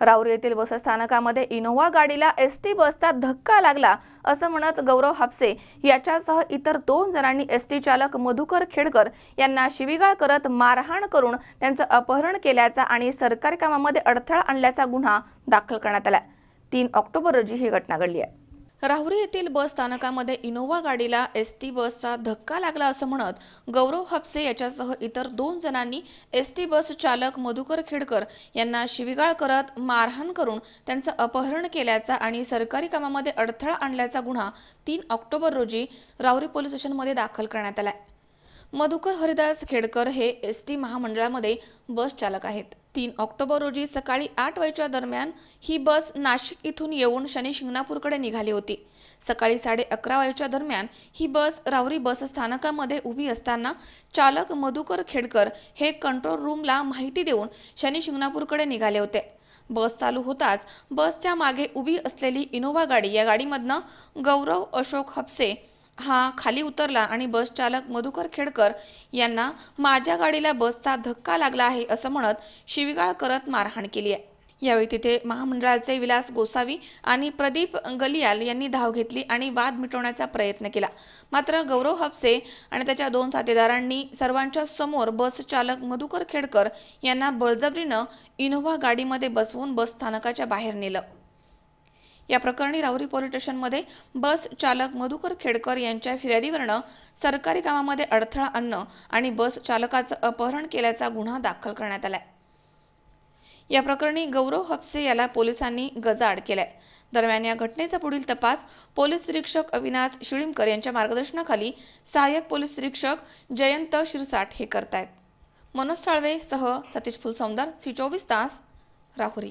राऊरी येथील बसस्थानकामध्ये इनोव्हा गाडीला एस टी बसचा धक्का लागला असं म्हणत गौरव हापसे याच्यासह इतर दोन जणांनी एस टी चालक मधुकर खेडकर यांना शिवीगाळ करत मारहाण करून त्यांचं अपहरण केल्याचा आणि सरकारी कामामध्ये अडथळा आणल्याचा गुन्हा दाखल करण्यात आला. तीन ऑक्टोबर रोजी ही घटना घडली आहे. राहुरी येथील बस स्थानकामध्ये इनोव्हा गाडीला एस टी बसचा धक्का लागला असं म्हणत गौरव हापसे याच्यासह इतर दोन जणांनी एस टी बस चालक मधुकर खेडकर यांना शिवीगाळ करत मारहाण करून त्यांचं अपहरण केल्याचा आणि सरकारी कामामध्ये अडथळा आणल्याचा गुन्हा तीन ऑक्टोबर रोजी राहुरी पोलीस स्टेशनमध्ये दाखल करण्यात आला मधुकर हरिदास खेडकर हे एस टी महामंडळामध्ये बस चालक आहेत. तीन ऑक्टोबर रोजी सकाळी आठ वाजेच्या दरम्यान ही बस नाशिक इथून येऊन शनी शिंगणापूरकडे निघाली होती. सकाळी साडे अकरा वाजेच्या दरम्यान ही बस रावरी बस स्थानकामध्ये उभी असताना चालक मधुकर खेडकर हे कंट्रोल रूमला माहिती देऊन शनी शिंगणापूरकडे निघाले होते. बस चालू होताच बसच्या मागे उभी असलेली इनोव्हा गाडी या गाडीमधनं गौरव अशोक हपसे हा खाली उतरला आणि बस चालक मधुकर खेडकर यांना माझ्या गाडीला बसचा धक्का लागला आहे असं म्हणत शिवीगाळ करत मारहाण केली आहे. यावेळी तिथे महामंडळाचे विलास गोसावी आणि प्रदीप गलियाल यांनी धाव घेतली आणि वाद मिटवण्याचा प्रयत्न केला. मात्र गौरव हापसे आणि त्याच्या दोन साथीदारांनी सर्वांच्या समोर बस चालक मधुकर खेडकर यांना बळजबरीनं इनोव्हा गाडीमध्ये बसवून बस स्थानकाच्या बाहेर नेलं. या प्रकरणी राहुरी पोलीस स्टेशनमध्ये बस चालक मधुकर खेडकर यांच्या फिर्यादीवरनं सरकारी कामामध्ये अडथळा आणणं आणि बस चालकाचं अपहरण केल्याचा गुन्हा दाखल करण्यात आलाय. या प्रकरणी गौरव हपसे याला पोलिसांनी गजाआड केलाय. दरम्यान या घटनेचा पुढील तपास पोलीस निरीक्षक अविनाश शिळीमकर यांच्या मार्गदर्शनाखाली सहाय्यक पोलीस निरीक्षक जयंत शिरसाट हे करतायत. मनोज साळवे सह सतीश फुलसौंदर सी चोवीस तास राहुरी.